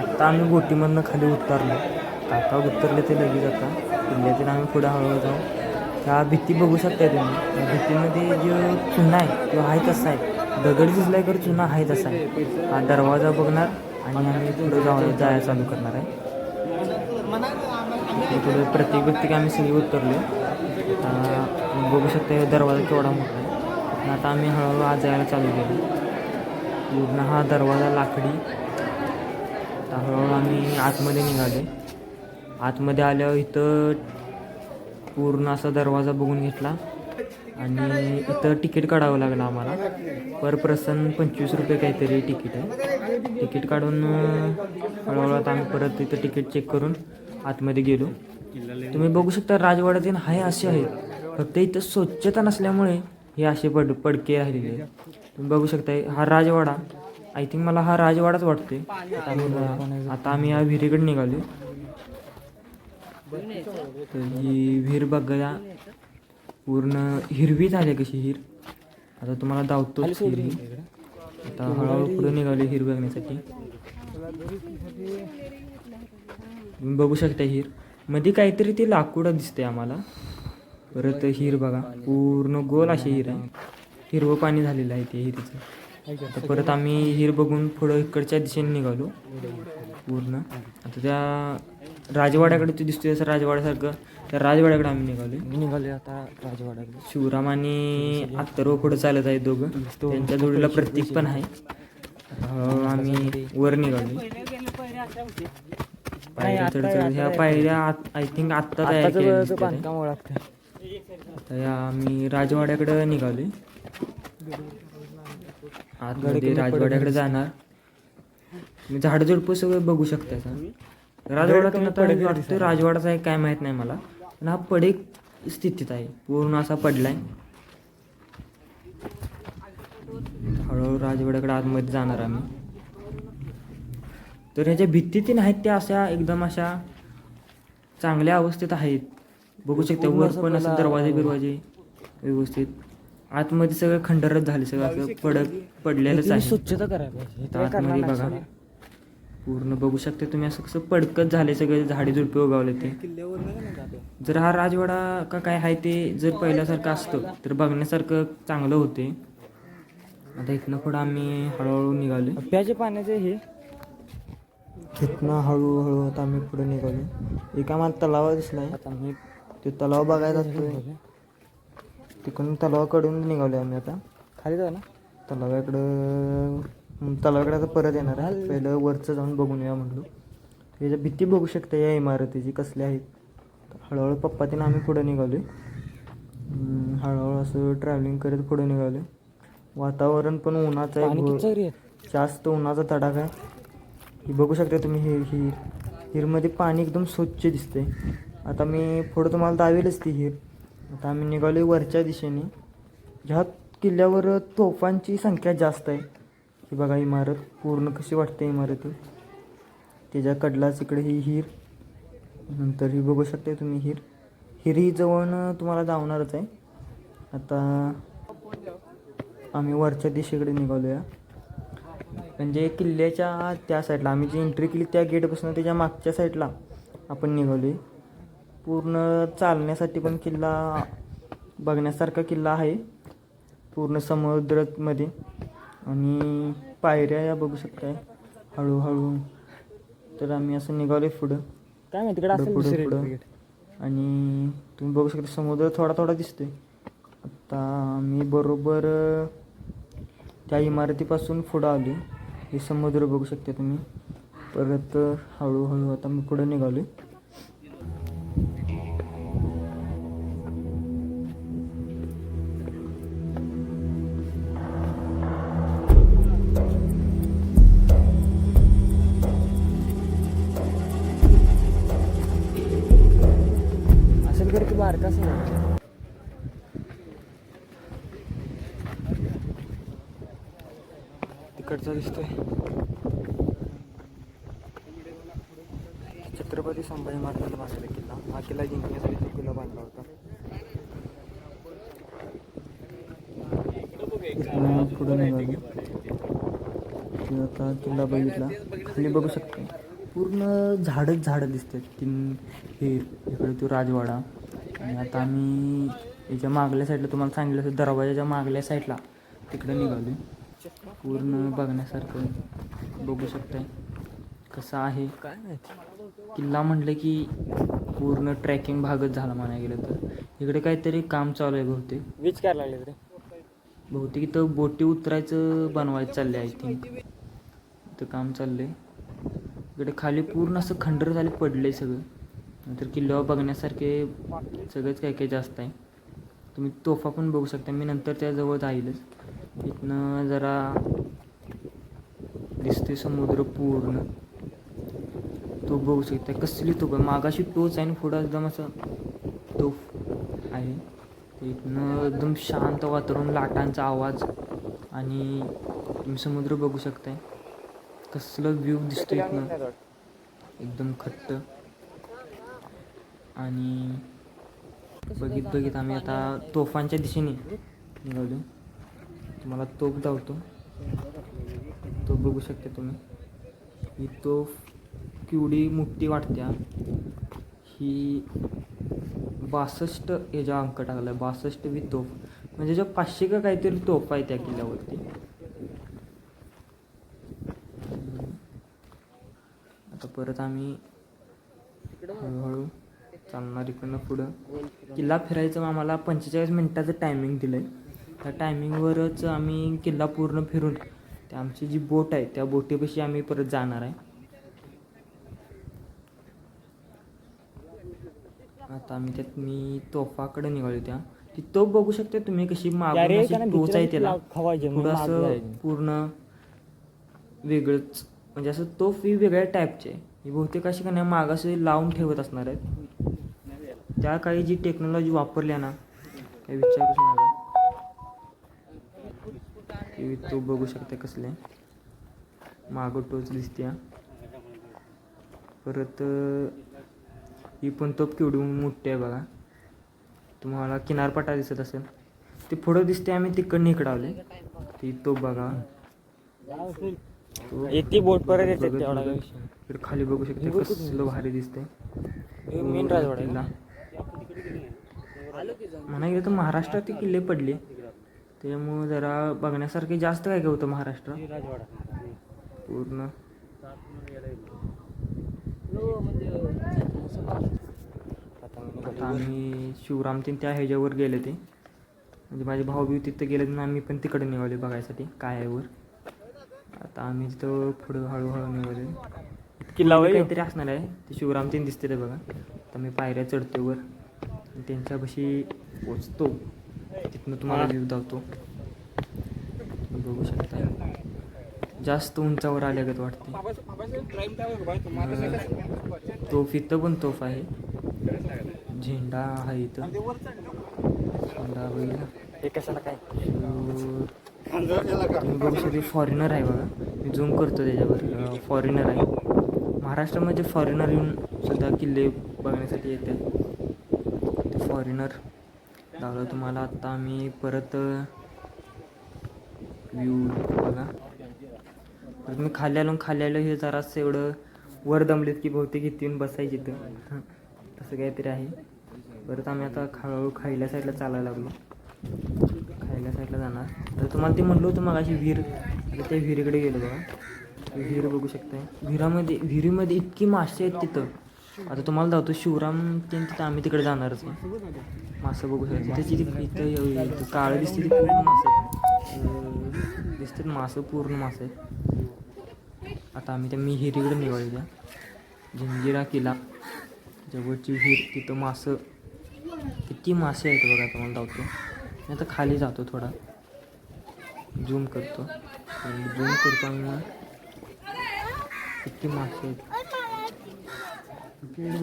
आत्ता आम्ही बोटीमधनं खाली उतरलो. काका उतरले ते लगेच आता. किल्ल्यातील आम्ही पुढे हळूहळू जाऊ. त्या भीती बघू शकताय तुम्ही. त्या भीतीमध्ये जे चुना आहे तो आहे तसा आहे. दगड दिसलाय तर चुना आहे तसा आहे. हा दरवाजा बघणार आणि आम्ही पुढे जाऊन जायला चालू करणार आहे. पुढे प्रत्येक व्यक्ती आम्ही सगळी उतरलो. आहे बघू शकता दरवाजा केवढा मोठा आहे. आता आम्ही हळूहळू आज जायला चालू केलं. पूर्ण हा दरवाजा लाकडी आता हळूहळू आम्ही आतमध्ये निघाले आतमध्ये आल्यावर इथं पूर्ण असा दरवाजा बघून घेतला. आणि इथं तिकीट काढावं लागलं आम्हाला. पर पर्सन पंचवीस रुपये काहीतरी तिकीट आहे. तिकीट काढून हळूहळू आता आम्ही परत इथं तिकीट चेक करून आतमध्ये गेलो. तुम्ही बघू शकता राजवाड्यातील हाय असे आहेत फक्त इथं स्वच्छता नसल्यामुळे हे असे पड पडके राहिलेले तुम्ही बघू शकता हा राजवाडा. आय थिंक मला हा राजवाडाच वाटतोय. आता आम्ही आता आम्ही या विहिरीकडे निघालो. तर ही विहीर बघा पूर्ण हिरवी झाली कशी हिर. आता तुम्हाला ही. आता हळूहळू पुढे निघाली हिर बघण्यासाठी. तुम्ही बघू शकता हिर. मध्ये काहीतरी ते लाकूड दिसतंय आम्हाला. परत हिर बघा. पूर्ण गोल अशी हिर आहे. हिरवं पाणी झालेलं आहे ते हिरीचं आता परत आम्ही हिर बघून पुढं इकडच्या दिशेने निघालो. पूर्ण. आता त्या राजवाड्याकडे ते दिसतोय असं राजवाड्यासारखं. त्या राजवाड्याकडे आम्ही निघालो निघाले आता राजवाड्याकडे. शिवराम आणि अत्तरव पुढे चालत आहेत दोघं. त्यांच्या जोडीला प्रतीक पण आहे. आम्ही वर निघालो पायऱ्या चढ चढ. ह्या पायऱ्या आय थिंक आत्ता तयार आहे. आता या आम्ही राजवाड्याकडे निघालोय. आतमध्ये राजवाड्याकडे जाणार. झाड झुडपं सगळं बघू शकता आता. राजवाडा तुम्ही आता वाटतोय राजवाडाचा आहे काय माहीत नाही मला. पण हा पडेक स्थितीत आहे. पूर्ण असा पडलाय. हळूहळू राजवाड्याकडे आतमध्ये जाणार आम्ही. तर ह्याच्या भित्ती तीन आहेत त्या अशा एकदम अशा चांगल्या अवस्थेत आहेत. बघू शकता वर पण असं दरवाजे बिरवाजे व्यवस्थित. आतमध्ये सगळं खंडरच झाले सगळं असं पडक पडलेलंच आहे. स्वच्छता करायला पाहिजे आता आतमध्ये बघा. पूर्ण बघू शकता तुम्ही असं कसं पडकत झाले सगळे झाडी झुडपे उगावले ते. जर हा राजवाडा का काय आहे ते जर पहिल्यासारखं असतं तर बघण्यासारखं चांगलं होते. आता इथनं पुढं आम्ही हळूहळू निघालो प्याचे पाण्याचे हे. तिथनं हळूहळू आता आम्ही पुढे निघालो एक आम्हाला तलाव दिसलाय. आता मी ते तलाव बघायला असतोय तिकडून तलावाकडून निघालो आम्ही आता. खाली जाऊ ना. तलावाकडं तलावाकडे आता परत येणार आहे. पहिलं वरचं जाऊन बघून या म्हणलो. त्याच्या भीती बघू शकता या इमारतीची कसल्या आहेत हळूहळू पप्पा तिनं आम्ही पुढे निघालो हळूहळू असं ट्रॅव्हलिंग करत पुढे निघालो वातावरण पण उन्हाचं आहे. जास्त उन्हाचा तडाखा आहे. ही बघू शकता तुम्ही हिर हिर हिरमध्ये पाणी एकदम स्वच्छ दिसतंय. आता मी पुढं तुम्हाला दावेलच ती हिर. आता आम्ही निघालो वरच्या दिशेने. ह्या किल्ल्यावर तोफांची संख्या जास्त आहे. ही बघा इमारत पूर्ण कशी वाटते इमारती. त्याच्या कडलाच इकडे ही हिर. नंतर ही बघू शकता तुम्ही हिर. हिर ही जवळ तुम्हाला धावणारच आहे. आता आम्ही वरच्या दिशेकडे निघालो या म्हणजे किल्ल्याच्या त्या साईडला आम्ही जी एंट्री केली त्या गेटपासून त्याच्या मागच्या साईडला आपण निघालो पूर्ण चालण्यासाठी पण किल्ला बघण्यासारखा किल्ला आहे. पूर्ण समुद्रामध्ये. आणि पायऱ्या या बघू शकताय. हळूहळू. तर आम्ही असं निघालो पुढं. काय माहिती तिकडे पुढं पुढं. आणि तुम्ही बघू शकता समुद्र थोडा थोडा दिसतोय. आता आम्ही बरोबर त्या इमारतीपासून पुढं आलो हे समुद्र बघू शकता तुम्ही. परत हळूहळू आता मी पुढं निघालो तिकडचा दिसतोय. छत्रपती संभाजी महाराजांना बांधलेला किल्ला. हा किल्ला जिंकण्यासाठी तो किल्ला बांधला होता. इथनं पुढं निघालो. आता किल्ला बघितला. खाली बघू शकतो. पूर्ण झाडच झाडं दिसतात. तीन हे इकडे तो राजवाडा. आणि आता आम्ही याच्या मागल्या साईडला तुम्हाला सांगितलं असं दरवाजाच्या मागल्या साईडला तिकडे निघालो पूर्ण बघण्यासारखं बघू शकताय. कसं आहे? काय माहिती. किल्ला म्हटलं की पूर्ण ट्रॅकिंग भागच झाला म्हणायला गेलं तर. इकडे काहीतरी काम चालू आहे बहुतेक. वीज काय लागले रे बहुतेक इथं बोटी उतरायचं बनवायचं चाललं आहे आय थिंक इथं काम चाललंय. इकडे खाली पूर्ण असं खंडर झाले पडले सगळं. नंतर किल्ल्यावर बघण्यासारखे सगळंच काय काय जास्त आहे. तुम्ही तोफा पण बघू शकता. मी नंतर त्याजवळ जाईलच इथनं जरा दिसते समुद्र पूर्ण. तो बघू शकता. कसली तोफ आहे. मागाशी टोच आहे आणि पुढं एकदम असं तोफ आहे. इथनं एकदम शांत वातावरण लाटांचा आवाज आणि तुम्ही समुद्र बघू शकताय. कसलं व्ह्यू दिसतो इथनं. एकदम खट्ट. आणि बघित बघित आम्ही आता तोफांच्या दिशेने निघालो तुम्हाला तोफ धावतो तो बघू शकता तुम्ही. ही तोफ केवढी मोठी वाटत्या. ही बासष्ट याच्या अंक टाकला बासष्ट वी तोफ. म्हणजे जो पाचशे का काहीतरी तोफ आहे त्या किल्ल्यावरती. आता परत आम्ही हळूहळू चालणार इकडनं पुढं. किल्ला फिरायचं आम्हाला पंचेचाळीस मिनिटाचं टायमिंग दिलं आहे त्या टायमिंगवरच आम्ही किल्ला पूर्ण फिरून त्या आमची जी बोट आहे त्या बोटीपाशी आम्ही परत जाणार आहे. आता आम्ही त्यात मी तोफाकडे निघालो त्या. ती तोफ बघू शकता तुम्ही कशी मागून अशी टोच आहे त्याला. पुढं असं पूर्ण वेगळंच म्हणजे असं तोफ ही वेगळ्या टाईपची आहे. ही बहुतेक अशी का नाही मागास लावून ठेवत असणार आहेत. त्या काळी जी टेक्नॉलॉजी वापरली आहे ना काही विचारूच नका. ही तो बघू शकता कसले. मागं टोच दिसते परत ही पण तोप केवढी मोठी आहे बघा. तुम्हाला किनारपट्टा दिसत असेल. ते पुढं दिसते आम्ही तिकडनं इकडं ती तोप बघा. येते बोट परत येते तेवढा बघत काही विषय इकडे खाली बघू शकता कसलं भारी दिसतंय. मेन राजवाडा म्हणा गेलं तर महाराष्ट्रात ते किल्ले पडले. त्यामुळं जरा बघण्यासारखे जास्त काय काय होतं महाराष्ट्र पूर्ण. आता आम्ही शिवराम तीन त्या ह्याच्यावर गेले ते. म्हणजे माझे भाऊ बी तिथं गेले म्हणून आम्ही पण तिकडे निघाले बघायसाठी काय आहे वर. आता आम्ही तिथं पुढं हळूहळू निघाले किल्ला काहीतरी असणार आहे. ते शिवराम तीन दिसते ते बघा. तर मी पायऱ्या चढतो वर. त्यांच्यापाशी पोचतो. तिथनं तुम्हाला व्ह्यू दावतो तुम्ही बघू शकता. जास्त उंचावर आल्यागत वाटते तोफ इथं पण तोफ आहे. झेंडा आहे इथं. झेंडा बघितला. हे कशाला काय? बघू शकते फॉरेनर आहे बघा. मी झूम करतो त्याच्यावर. फॉरेनर आहे. महाराष्ट्रामध्ये फॉरेनर येऊन सुद्धा किल्ले बघण्यासाठी येतात. ते फॉरेनर लावलं तुम्हाला आत्ता आम्ही परत व्ह्यू बघा. परत मी खाली आलो खाली आलो हे जरासं एवढं वर दमलेत की बहुतेक इथे येऊन बसायची इथं. तसं काहीतरी आहे. परत आम्ही आता हळूहळू खायल्या साईडला चालायला लागलो. पहिल्या साईडला जाणार. तर तुम्हाला ते म्हणलं होतं मग अशी विहीर आता त्या विहिरीकडे गेलो बघा. विहीर बघू शकताय. विहिरामध्ये विहिरीमध्ये इतकी मासे आहेत तिथं. आता तुम्हाला धावतो शिवराम ते तिथं आम्ही तिकडे जाणारच मासं बघू शकतो. त्याची इथं काळं दिसते ती पूर्ण मासे दिसतात मासं पूर्ण मासे आहेत. आता आम्ही त्या मी हिरीकडे निघालो द्या जंजिरा किल्ला. जवळची विहीर तिथं मासं किती मासे आहेत बघा तुम्हाला धावतो मी आता खाली जातो थोडा. झूम करतो. झूम करतो आणि मग किती मासे आहेत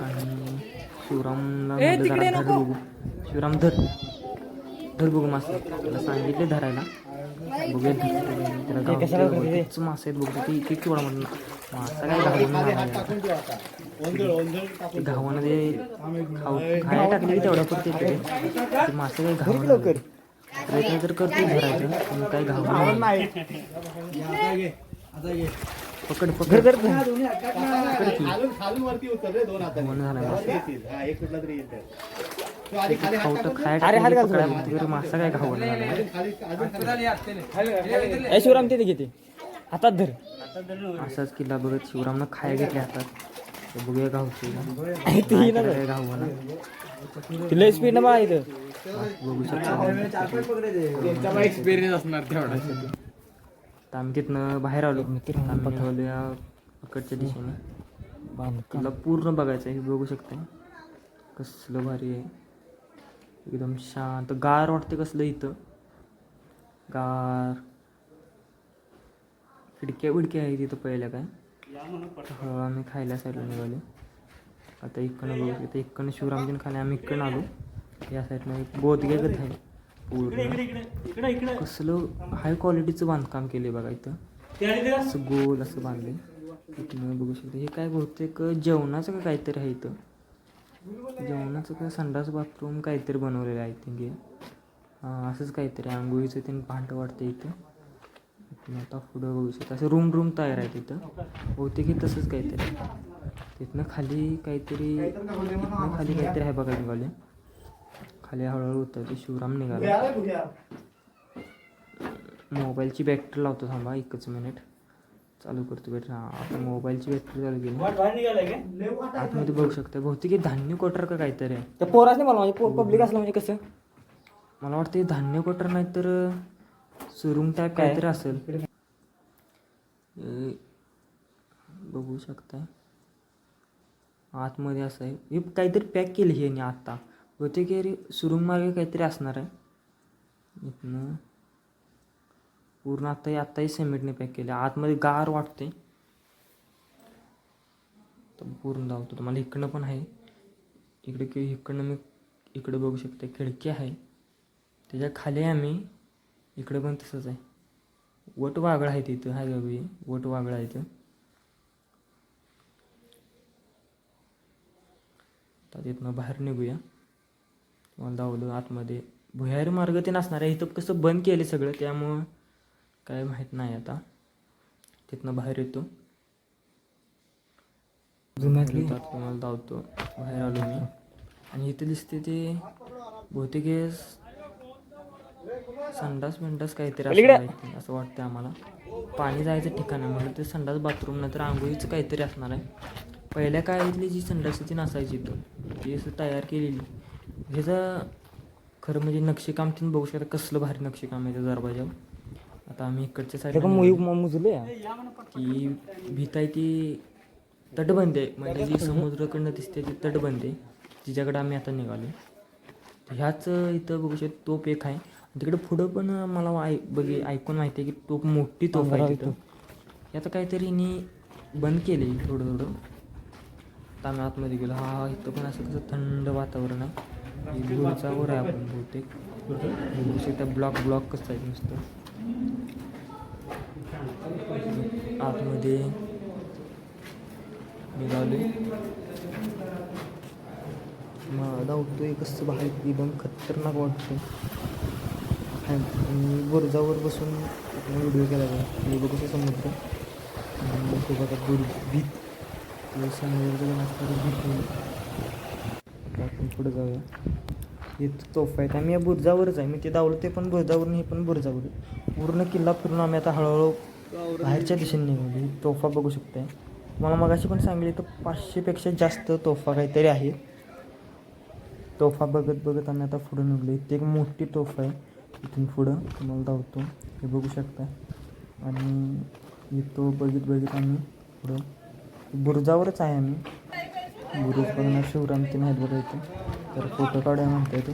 आणि शिवरामला धर बघू. शिवराम धर. धर बघू मासे. त्याला सांगितले धरायला. बघूया. त्याला मासे आहेत बघू. ते इथे केवढा म्हणून. नाही घावानं ते खाऊ खायला टाकले की तेवढ्या पुरते तरी ते मासे काही घावून लवकर. प्रयत्न तर करतो धरायचं पण काही घावून नाही. पकड पकड. हा, टाकून खायला मासा काय खाली. ए शिवराम तिथे घेते हातात धर. असाच किल्ला बघत शिवरामनं खाया घेतल्या हातात. तर बघूया गावची. ते ही ना गाव ना? तिला स्पीड ना इथं बघू शकता. तर आम्ही तिथनं बाहेर आलो. आम्ही या इकडच्या दिशेने. किल्ला पूर्ण बघायचा आहे. हे बघू शकता कसलं भारी आहे. एकदम शांत. गार वाटते कसलं इथं. गार. खिडक्या बिडक्या आहेत इथं पहिल्या काय? हळू आम्ही खायला साईडला निघालो. आता इकडनं बघू शकता इकडनं शिवरामजीन खाणे आम्ही इकडनं आलो. या साईडनं एक बोधगेगत आहे. पूर्ण कसलं हाय क्वालिटीचं बांधकाम केले बघा इथं. असं गोल असं बांधले इथनं बघू शकता हे काय बहुतेक जेवणाचं का काहीतरी आहे इथं? जेवणाचं काय संडास बाथरूम काहीतरी बनवलेलं आहे थिंक हे. हां असंच काहीतरी आंघोळीचं ते भांडं वाटतं इथं. इथनं आता पुढं बघू शकता. असं रूम रूम तयार आहे तिथं. बहुतेक हे तसंच काहीतरी. तिथनं खाली काहीतरी खाली काहीतरी आहे बघा निघाले खाली. हळूहळू उतरते शिवराम निघाला. मोबाईलची बॅटरी लावतो थांबा एकच मिनिट चालू करतो बॅटरी हां आता मोबाईलची बॅटरी चालू केली. आतमध्ये बघू शकता. बहुतेक हे धान्य कोटर का काहीतरी आहे? त्या पोराच नाही मला म्हणजे पब्लिक असलं म्हणजे कसं? मला वाटतं हे धान्य कोटर नाही तर सुरुंग टाईप काहीतरी असेल. बघू शकताय आतमध्ये असं आहे. हे काहीतरी पॅक केलं हे नी आत्ता बहुतेक हे रे सुरुंग मार्गे काहीतरी असणार आहे. इथनं. पूर्ण आत्ता आत्ताही सिमेंटने पॅक केले. आतमध्ये गार वाटते तर पूर्ण धावतो. तुम्हाला इकडनं पण आहे. इकडे की इकडनं मी इकडे बघू शकता. खिडकी आहे. त्याच्याखाली आम्ही इकडे पण तसंच आहे. वट वागळ आहे तिथं हाय बाबी वट वागळ आहे इथं. तर तिथनं बाहेर निघूया. तुम्हाला दावलं आतमध्ये. भुयारी मार्ग ते नसणार आहे. इथं कसं बंद केले सगळं त्यामुळं काय माहीत नाही आता. तिथनं बाहेर येतो. जुन्यातली तुम्हाला धावतो बाहेर आलो मी. आणि इथे दिसते ते बहुतेक संडास बिंडास काहीतरी पलीकडे. असणार आहे ते, असं वाटतं आम्हाला. पाणी जायचं ठिकाण आहे म्हणून ते संडास बाथरूम नंतर आंघोळीचं काहीतरी असणार आहे. पहिल्या काळातली जी संडास ती नसायची इथं ती असं तयार केलेली. ह्याचं खरं म्हणजे नक्षीकाम तुम्ही बघू शकता कसलं भारी नक्षीकाम आहे त्या दरवाजावर आता आम्ही इकडच्या का साईडला मुजले ती भीत आहे ती तटबंदी आहे. म्हणजे जी समुद्राकडनं दिसते ती तटबंदी आहे तिच्याकडे आम्ही आता निघालो ह्याच इथं बघू शकतो तोप एक आहे. तिकडे पुढं पण मला आय बघी ऐकून माहिती आहे की तोप मोठी तोप आहे तिथं. आता काहीतरी हिनी बंद केले थोडं थोडं. आता आम्ही आतमध्ये गेलो. हा इथं पण असं कसं थंड वातावरण आहे. बुरचावर आहे आपण बहुतेक. बघू शकता ब्लॉक ब्लॉक कसं आहे नुसतं. आतमध्ये निघाले मग धावतोय कसं बाहेर. एकदम खतरनाक वाटतं आणि बुरजावर बसून व्हिडिओ केला जाईल बघू कसं समुद्र आणि तो बुरुज भीत. समुद्राचं भीत आपण पुढे जाऊया. इथं तोफ आहेत. आम्ही या बुरजावरच आहे. मी ते दावलं ते पण बुरजावरून हे पण बुरजावर पूर्ण किल्ला फिरून आम्ही आता हळूहळू बाहेरच्या दिशेने निघालो. ही तोफा बघू शकताय. मला मगाशी पण सांगली तर पाचशेपेक्षा जास्त तोफा काहीतरी आहे. तोफा बघत बघत आम्ही आता पुढं निघलो इथे एक मोठी तोफा आहे. इथून पुढं तुम्हाला धावतो. हे बघू शकता. आणि येतो बघित बघित आम्ही पुढं. बुरुजावरच आहे आम्ही. बुरुज बघणार शिवराम ते माहीत बघा तर फोटो काढूया म्हणतोय ते.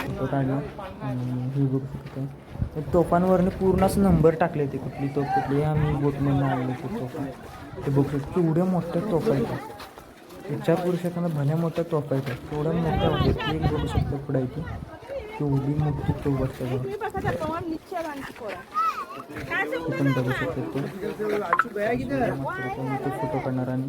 फोटो काढला आणि हे बघू शकता. त्या तोफांवरनं पूर्ण असं नंबर टाकले ते कुठली तोफ कुठली. आम्ही बोटमधून आणले ते तोफा ते बघू शकतो. एवढ्या मोठ्या तोफा आहेत. विचार करू शकताना भल्या मोठ्या तोफा आहेत. थोड्या मोठ्या होत्या ते बघू शकतो पुढे इथे केवढी मोठी तोफ असते. फोटो काढणार आणि